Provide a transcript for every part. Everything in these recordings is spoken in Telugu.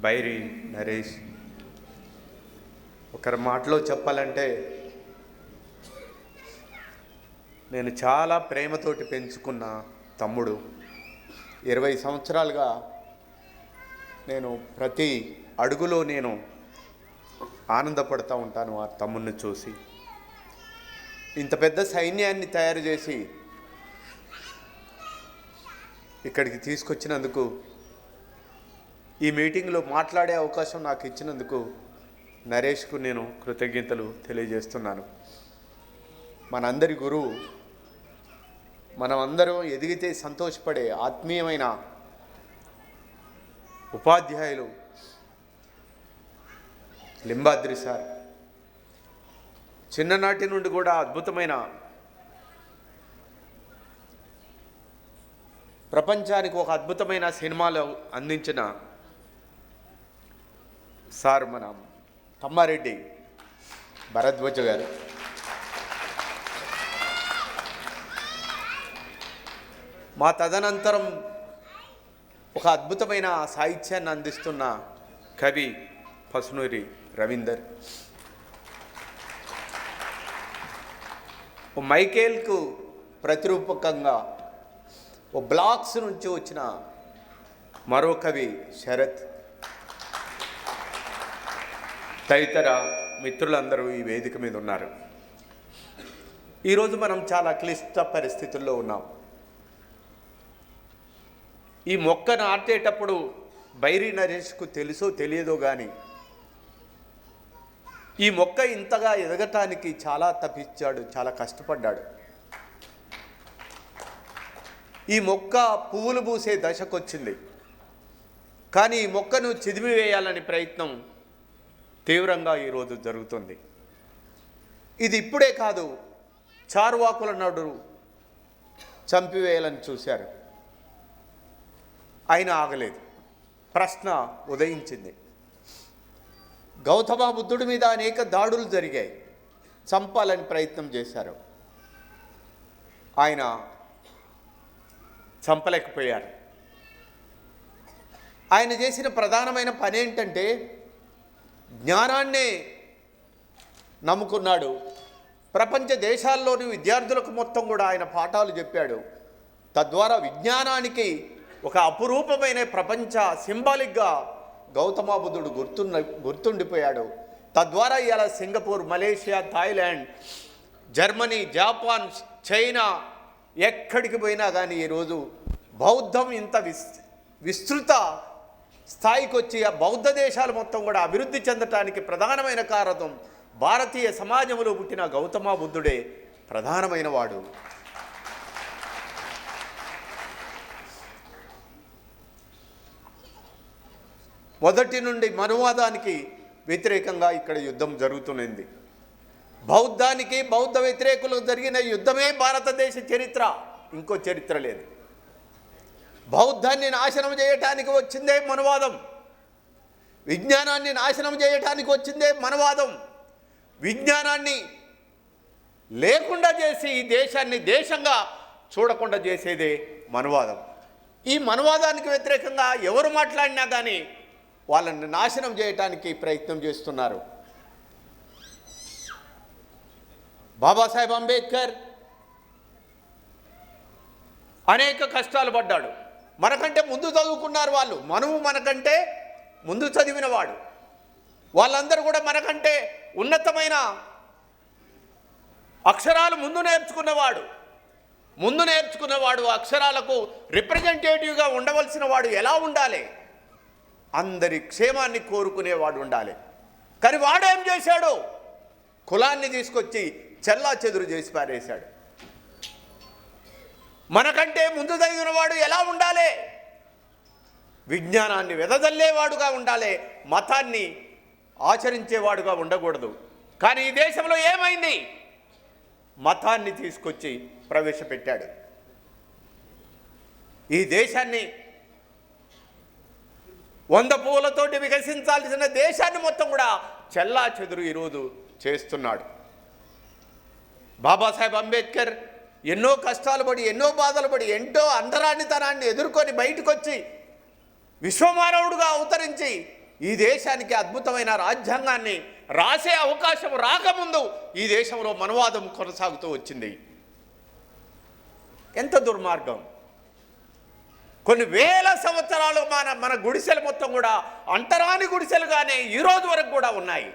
బైరి నరేష్. ఒకరి మాటలో చెప్పాలంటే నేను చాలా ప్రేమతోటి పెంచుకున్న తమ్ముడు. ఇరవై సంవత్సరాలుగా నేను ప్రతి అడుగులో నేను ఆనందపడుతూ ఉంటాను ఆ తమ్ముడిని చూసి. ఇంత పెద్ద సైన్యాన్ని తయారు చేసి ఇక్కడికి తీసుకొచ్చినందుకు ఈ మీటింగ్లో మాట్లాడే అవకాశం నాకు ఇచ్చినందుకు నరేష్కు నేను కృతజ్ఞతలు తెలియజేస్తున్నాను. మనందరి గురువు మనం ఎదిగితే సంతోషపడే ఆత్మీయమైన ఉపాధ్యాయులు లింబాద్రి సార్. చిన్ననాటి నుండి కూడా అద్భుతమైన ప్రపంచానికి ఒక అద్భుతమైన సినిమాలు అందించిన సార్ మన తమ్మారెడ్డి భరద్వజ గారు. మా తదనంతరం ఒక అద్భుతమైన సాహిత్యాన్ని అందిస్తున్న కవి పసునూరి రవీందర్. ఓ మైకేల్కు ప్రతిరూపకంగా ఓ బ్లాక్స్ నుంచి వచ్చిన మరో కవి శరత్. తదితర మిత్రులందరూ ఈ వేదిక మీద ఉన్నారు. ఈరోజు మనం చాలా క్లిష్ట పరిస్థితుల్లో ఉన్నాం. ఈ మొక్క నాటేటప్పుడు బైరి నరేష్కు తెలుసో తెలియదో కానీ ఈ మొక్క ఇంతగా ఎదగటానికి చాలా తప్పించాడు చాలా కష్టపడ్డాడు. ఈ మొక్క పువ్వులు పూసే దశకొచ్చింది. కానీ ఈ మొక్కను చిదిమివేయాలని ప్రయత్నం తీవ్రంగా ఈరోజు జరుగుతుంది. ఇది ఇప్పుడే కాదు చారువాకుల నడు చంపివేయాలని చూశారు. అయినా ఆగలేదు. ప్రశ్న ఉదయించింది. గౌతమ బుద్ధుడి మీద అనేక దాడులు జరిగాయి. చంపాలని ప్రయత్నం చేశారు. ఆయన చంపలేకపోయారు. ఆయన చేసిన ప్రధానమైన పని ఏంటంటే జ్ఞానాన్నే నమ్ముకున్నాడు. ప్రపంచ దేశాల్లోని విద్యార్థులకు మొత్తం కూడా ఆయన పాఠాలు చెప్పాడు. తద్వారా విజ్ఞానానికి ఒక అపురూపమైన ప్రపంచ సింబాలిక్గా గౌతమ బుద్ధుడు గుర్తున్న గుర్తుండిపోయాడు. తద్వారా ఇవాళ Singapore Malaysia Thailand Germany Japan China ఎక్కడికి పోయినా కానీ ఈరోజు బౌద్ధం ఇంత విస్ విస్తృత స్థాయికి వచ్చి ఆ బౌద్ధ దేశాలు మొత్తం కూడా అభివృద్ధి చెందటానికి ప్రధానమైన కారణం భారతీయ సమాజంలో పుట్టిన గౌతమ బుద్ధుడే ప్రధానమైన వాడు. మొదటి నుండి మనువాదానికి వ్యతిరేకంగా ఇక్కడ యుద్ధం జరుగుతున్నది. బౌద్ధానికి బౌద్ధ వ్యతిరేకులకు జరిగిన యుద్ధమే భారతదేశ చరిత్ర. ఇంకో చరిత్ర లేదు. బౌద్ధాన్ని నాశనం చేయటానికి వచ్చిందే మనువాదం. విజ్ఞానాన్ని నాశనం చేయటానికి వచ్చిందే మనవాదం. విజ్ఞానాన్ని లేకుండా చేసి ఈ దేశాన్ని దేశంగా చూడకుండా చేసేదే మనవాదం. ఈ మనవాదానికి వ్యతిరేకంగా ఎవరు మాట్లాడినా కానీ వాళ్ళని నాశనం చేయటానికి ప్రయత్నం చేస్తున్నారు. బాబాసాహెబ్ అంబేద్కర్ అనేక కష్టాలు పడ్డాడు. మనకంటే ముందు చదువుకున్నారు వాళ్ళు. మనము మనకంటే ముందు చదివిన వాడు వాళ్ళందరూ కూడా మనకంటే ఉన్నతమైన అక్షరాలు ముందు నేర్చుకున్నవాడు. ముందు నేర్చుకున్నవాడు అక్షరాలకు రిప్రజెంటేటివ్గా ఉండవలసిన వాడు ఎలా ఉండాలి? అందరి క్షేమాన్ని కోరుకునేవాడు ఉండాలి. కానీ వాడేం చేశాడు? కులాన్ని తీసుకొచ్చి చెల్లా చెదురు చేసి పారేశాడు. మనకంటే ముందు చదివిన వాడు ఎలా ఉండాలి? విజ్ఞానాన్ని వెదజల్లేవాడుగా ఉండాలి మతాన్ని ఆచరించేవాడుగా ఉండకూడదు. కానీ ఈ దేశంలో ఏమైంది? మతాన్ని తీసుకొచ్చి ప్రవేశపెట్టాడు. ఈ దేశాన్ని వంద పూలతోటి వికసించాల్సిన దేశాన్ని మొత్తం కూడా చెల్లా చెదురు ఈరోజు చేస్తున్నాడు. బాబాసాహెబ్ అంబేద్కర్ ఎన్నో కష్టాలు పడి ఎన్నో బాధలు పడి ఎంతో అంటరానితనాన్ని ఎదుర్కొని బయటకు వచ్చి విశ్వమానవుడుగా అవతరించి ఈ దేశానికి అద్భుతమైన రాజ్యాంగాన్ని రాసే అవకాశం రాకముందు ఈ దేశంలో మనవాదం కొనసాగుతూ వచ్చింది. ఎంత దుర్మార్గం. కొన్ని వేల సంవత్సరాలు మన మన గుడిసెలు మొత్తం కూడా అంటరాని గుడిసెలుగానే ఈరోజు వరకు కూడా ఉన్నాయి.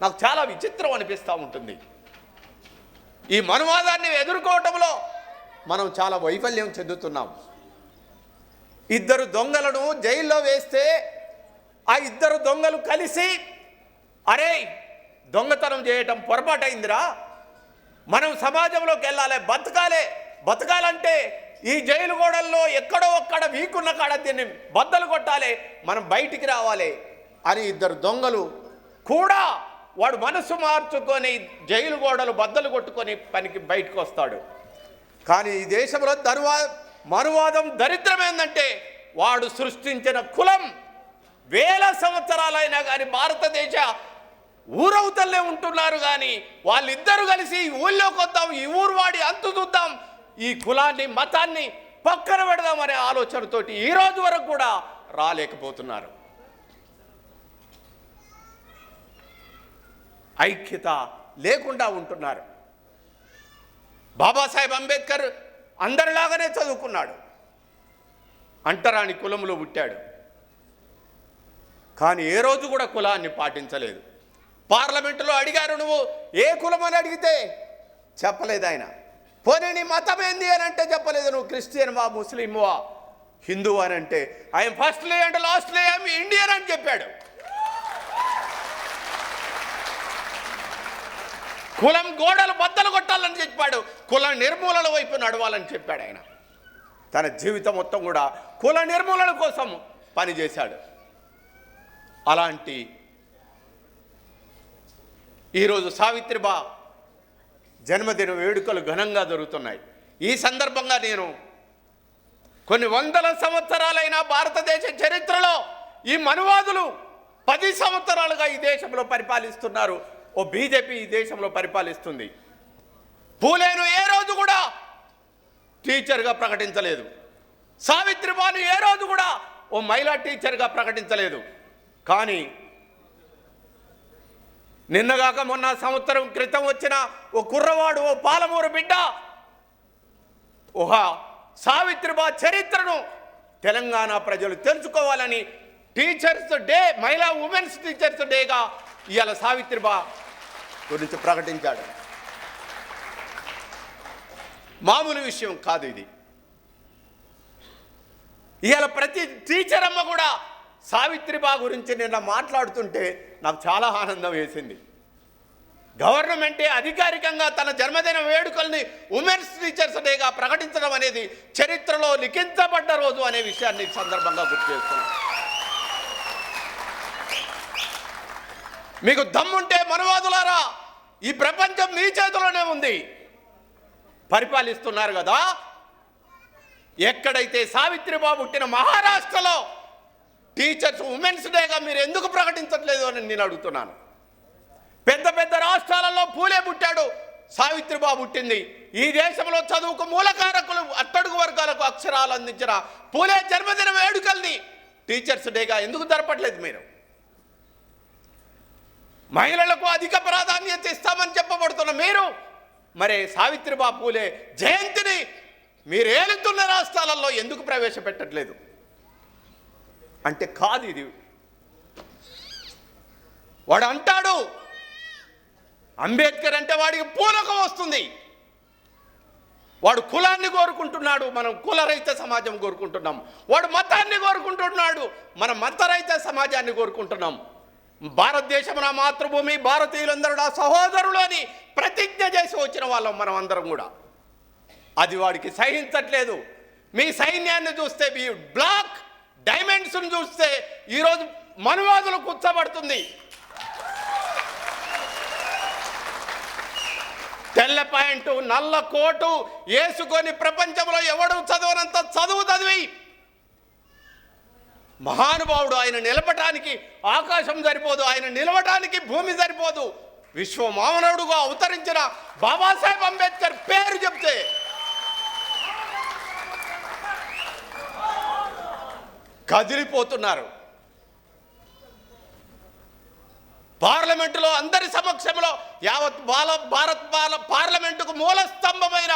నాకు చాలా విచిత్రం అనిపిస్తూ ఉంటుంది. ఈ మనువాదాన్ని ఎదుర్కోవటంలో మనం చాలా వైఫల్యం చెందుతున్నాం. ఇద్దరు దొంగలను జైల్లో వేస్తే ఆ ఇద్దరు దొంగలు కలిసి అరే దొంగతనం చేయటం పొరపాటైందిరా. మనం సమాజంలోకి వెళ్ళాలి బతకాలే. బతకాలంటే ఈ జైలు గోడల్లో ఎక్కడో ఒక్కడ వీకున్న కాడ దీన్ని బద్దలు కొట్టాలి. మనం బయటికి రావాలి అని ఇద్దరు దొంగలు కూడా వాడు మనసు మార్చుకొని జైలు గోడలు బద్దలు కొట్టుకొని పనికి బయటకు వస్తాడు. కానీ ఈ దేశంలో దర్వా మనువాదం దరిద్రం ఏంటంటే వాడు సృష్టించిన కులం వేల సంవత్సరాలైనా కానీ భారతదేశ ఊరవుతల్లే ఉంటున్నారు కానీ వాళ్ళిద్దరూ కలిసి ఈ ఊళ్ళోకి వద్దాం ఈ ఊరు వాడి అంతు చూద్దాం ఈ కులాన్ని మతాన్ని పక్కన పెడదాం అనే ఆలోచనతోటి ఈ రోజు వరకు కూడా రాలేకపోతున్నారు. ఐక్యత లేకుండా ఉంటున్నారు. బాబాసాహెబ్ అంబేద్కర్ అందరిలాగానే చదువుకున్నాడు. అంటరాని కులంలో పుట్టాడు. కానీ ఏ రోజు కూడా కులాన్ని పాటించలేదు. పార్లమెంటులో అడిగారు నువ్వు ఏ కులం అని అడిగితే? చెప్పలేదు ఆయన. పోనీ నీ మతం ఏంది అని అంటే చెప్పలేదు. నువ్వు క్రిస్టియన్ వా ముస్లిం వా హిందూ అని అంటే ఐఎమ్ ఫస్ట్ లే అంటే లాస్ట్ లే ఐఎమ్ ఇండియన్ అని చెప్పాడు. కులం గోడలు బద్దలు కొట్టాలని చెప్పాడు. కుల నిర్మూలన వైపు నడవాలని చెప్పాడు ఆయన. తన జీవితం మొత్తం కూడా కుల నిర్మూలన కోసం పనిచేశాడు. అలాంటి ఈరోజు సావిత్రిబా జన్మదిన వేడుకలు ఘనంగా జరుగుతున్నాయి. ఈ సందర్భంగా నేను కొన్ని వందల సంవత్సరాలైన భారతదేశ చరిత్రలో ఈ మనువాదులు పది సంవత్సరాలుగా ఈ దేశంలో పరిపాలిస్తున్నారు. ఓ బీజేపీ ఈ దేశంలో పరిపాలిస్తుంది. పూలేను ఏ రోజు కూడా టీచర్గా ప్రకటించలేదు. సావిత్రిబాను ఏ రోజు కూడా ఓ మహిళా టీచర్గా ప్రకటించలేదు. కానీ నిన్నగాక మొన్న సంవత్సరం క్రితం వచ్చిన ఓ కుర్రవాడు ఓ పాలమూరు బిడ్డ ఒక సావిత్రిబా చరిత్రను తెలంగాణ ప్రజలు తెలుసుకోవాలని టీచర్స్ డే మహిళా ఉమెన్స్ టీచర్స్ డేగా ఇవాళ సావిత్రిబా. గురించి ప్రకటించాడు. మామూలు విషయం కాదు ఇది. ఇవాళ ప్రతి టీచర్ అమ్మ కూడా సావిత్రిబా గురించి నిన్న మాట్లాడుతుంటే నాకు చాలా ఆనందం వేసింది. గవర్నమెంటే అధికారికంగా తన జన్మదిన వేడుకల్ని ఉమెన్స్ టీచర్స్ డేగా ప్రకటించడం అనేది చరిత్రలో లిఖించబడ్డ రోజు అనే విషయాన్ని సందర్భంగా గుర్తు చేస్తున్నాను. మీకు దమ్ముంటే మనవాదులారా ఈ ప్రపంచం మీ చేతిలోనే ఉంది. పరిపాలిస్తున్నారు కదా. ఎక్కడైతే సావిత్రిబాబు పుట్టిన మహారాష్ట్రలో టీచర్స్ ఉమెన్స్ డేగా మీరు ఎందుకు ప్రకటించట్లేదు అని నేను అడుగుతున్నాను. పెద్ద పెద్ద రాష్ట్రాలలో పూలే పుట్టాడు సావిత్రిబాబు పుట్టింది. ఈ దేశంలో చదువుకు మూలకారకులు అట్టడుగు వర్గాలకు అక్షరాలు అందించిన పూలే జన్మదిన వేడుకల్ని టీచర్స్ డేగా ఎందుకు జరపట్లేదు మీరు? మహిళలకు అధిక ప్రాధాన్యత ఇస్తామని చెప్పబడుతున్న మీరు మరి సావిత్రిబాబు పూలే జయంతిని మీరు ఏలుతున్న రాష్ట్రాలలో ఎందుకు ప్రవేశపెట్టట్లేదు? అంటే కాదు ఇది. వాడు అంటాడు అంబేద్కర్ అంటే వాడికి పూలకం వస్తుంది. వాడు కులాన్ని కోరుకుంటున్నాడు మనం కులరహిత సమాజం కోరుకుంటున్నాం. వాడు మతాన్ని కోరుకుంటున్నాడు మనం మతరహిత సమాజాన్ని కోరుకుంటున్నాం. భారతదేశం నా మాతృభూమి భారతీయులందరూ నా సహోదరులు అని ప్రతిజ్ఞ చేసి వచ్చిన వాళ్ళం మనం అందరం కూడా. అది వాడికి సహించట్లేదు. మీ సైన్యాన్ని చూస్తే మీ బ్లాక్ డైమండ్స్ను చూస్తే ఈరోజు మనువాదులు కూర్చోబడుతుంది. తెల్ల పాయింట్ నల్ల కోటు వేసుకొని ప్రపంచంలో ఎవడు చదవనంత చదువు చదివి మహానుభావుడు ఆయన నిలపటానికి ఆకాశం సరిపోదు ఆయన నిలవటానికి భూమి సరిపోదు. విశ్వమానవుడుగా అవతరించిన బాబాసాహెబ్ అంబేద్కర్ పేరు చెప్తే కదిలిపోతున్నారు. పార్లమెంటులో అందరి సమక్షంలో యావత్ బాల భారత్ బాల పార్లమెంటుకు మూల స్తంభమైన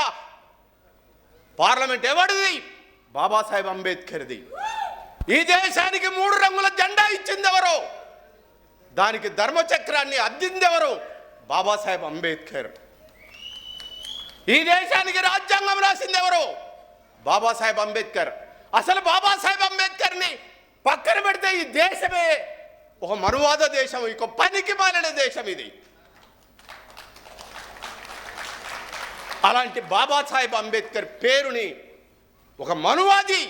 పార్లమెంట్ ఎవరిది? బాబాసాహెబ్ అంబేద్కర్ది. ఈ దేశానికి మూడు రంగుల జెండా ఇచ్చింది ఎవరు దానికి ధర్మచక్రాన్ని అద్దింది ఎవరు బాబాసాహెబ్ అంబేద్కర్. ఈ దేశానికి రాజ్యాంగం రాసింది ఎవరు బాబాసాహెబ్ అంబేద్కర్. అసలు బాబాసాహెబ్ అంబేద్కర్ని పక్కన పెడితే ఈ దేశమే ఒక మరువాద దేశం ఇక పనికి మాలిన దేశం ఇది. అలాంటి బాబాసాహెబ్ అంబేద్కర్ పేరుని ఒక మనువాది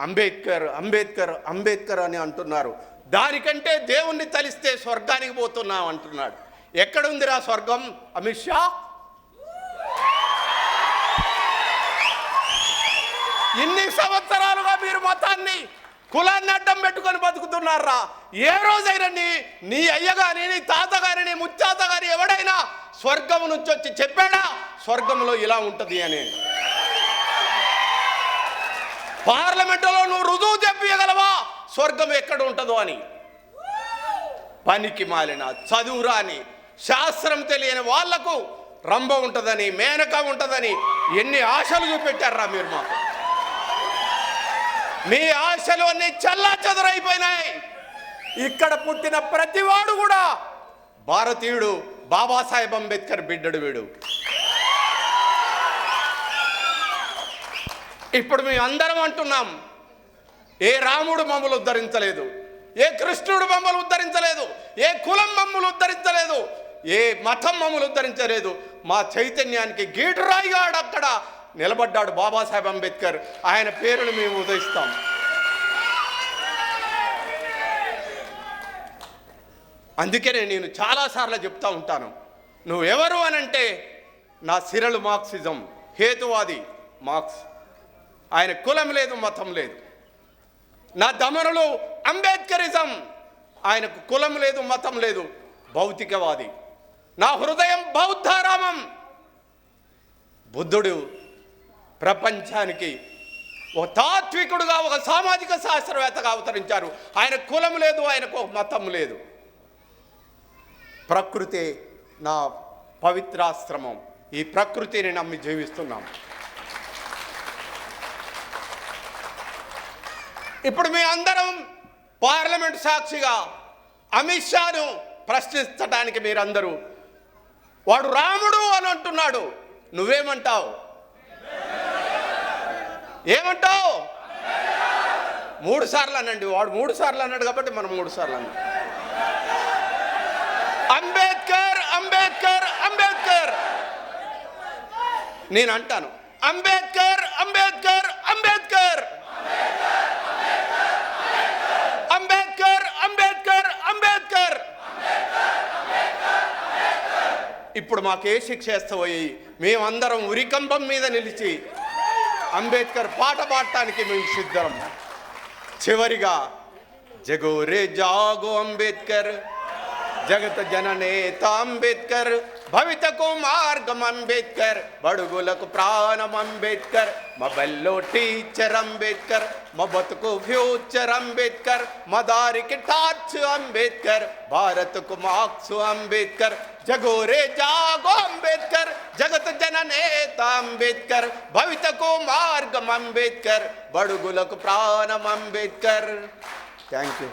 అంబేద్కర్ అంబేద్కర్ అంబేద్కర్ అని అంటున్నారు. దానికంటే దేవుణ్ణి తలిస్తే స్వర్గానికి పోతున్నాం అంటున్నాడు. ఎక్కడుందిరా స్వర్గం? అమిత్ షా? ఇన్ని సంవత్సరాలుగా మీరు మతాన్ని కులాన్ని అడ్డం పెట్టుకొని బతుకుతున్నారా? ఏ రోజైనా నీ నీ అయ్య గాని నీ తాత గాని నీ ముత్తాత గారి ఎవడైనా స్వర్గం నుంచి వచ్చి చెప్పాడా? స్వర్గంలో ఇలా ఉంటుంది అని. పార్లమెంటులో నువ్వు రుజువు చెప్పగలవా స్వర్గం ఎక్కడ ఉంటుందో అని. పనికి మాలిన చదువురాని శాస్త్రం తెలియని వాళ్ళకు రంభ ఉంటుందని మేనక ఉంటుందని ఎన్ని ఆశలు చూపెట్టారా మీరు మాకు? మీ ఆశలు అన్ని చల్లా చెదరైపోయినాయి. ఇక్కడ పుట్టిన ప్రతివాడు కూడా భారతీయుడు బాబాసాహెబ్ అంబేద్కర్ బిడ్డడు వీడు. ఇప్పుడు మేము అందరం అంటున్నాం ఏ రాముడు మమ్మల్ని ఉద్ధరించలేదు ఏ కృష్ణుడు మమ్మల్ని ఉద్ధరించలేదు ఏ కులం మమ్మల్ని ఉద్ధరించలేదు ఏ మతం మమ్మల్ని ఉద్ధరించలేదు. మా చైతన్యానికి గీటురాయిగాడు అక్కడ నిలబడ్డాడు బాబాసాహెబ్ అంబేద్కర్. ఆయన పేరును మేము ఉదయిస్తాం. అందుకనే నేను చాలాసార్లు చెప్తా ఉంటాను నువ్వెవరు అనంటే నా సిరలు మార్క్సిజం హేతువాది మార్క్స్. ఆయన కులం లేదు మతం లేదు. నా దమనులు అంబేద్కరిజం. ఆయనకు కులం లేదు మతం లేదు భౌతికవాది. నా హృదయం బౌద్ధారామం. బుద్ధుడు ప్రపంచానికి ఒక తాత్వికుడుగా ఒక సామాజిక శాస్త్రవేత్తగా అవతరించారు. ఆయన కులం లేదు ఆయనకు మతం లేదు. ప్రకృతి నా పవిత్రాశ్రమం. ఈ ప్రకృతిని నమ్మి జీవిస్తున్నాము ఇప్పుడు మీ అందరం పార్లమెంట్ సాక్షిగా అమిత్ షాను ప్రశ్నించడానికి మీరందరూ. వాడు రాముడు అని అంటున్నాడు. నువ్వేమంటావు? ఏమంటావు? మూడు సార్లు అనండి. వాడు మూడు సార్లు అన్నాడు కాబట్టి మనం మూడు సార్లు అన్నాం. అంబేద్కర్ అంబేద్కర్ అంబేద్కర్. నేను అంటాను. అంబేద్కర్ అంబేద్కర్ అంబేద్కర్ అంబేద్కర్ అంబేద్కర్ అంబేద్కర్ ఇప్పుడు మాకే శిక్ష వేస్తాయి మేమందరం ఉరికంబం మీద నిలిచి అంబేద్కర్ పాట పాడటానికి మేము సిద్ధం. చివరిగా జగోరే జాగో అంబేద్కర్ జగత జననేత అంబేద్కర్ భవితకు మార్గం అంబేద్కర్ బడుగులకు ప్రాణం అంబేద్కర్ మొబైల్లో టీచర్ అంబేద్కర్ మా బతుకు ఫ్యూచర్ అంబేద్కర్ మా దారికి టార్చ్ అంబేద్కర్ భారత్కు మార్క్స్ అంబేద్కర్ జగోరే జాగో అంబేద్కర్ జగత జననేత అంబేద్కర్ భవితకు మార్గం అంబేద్కర్ బడుగులకు ప్రాణం అంబేద్కర్ థ్యాంక్ యూ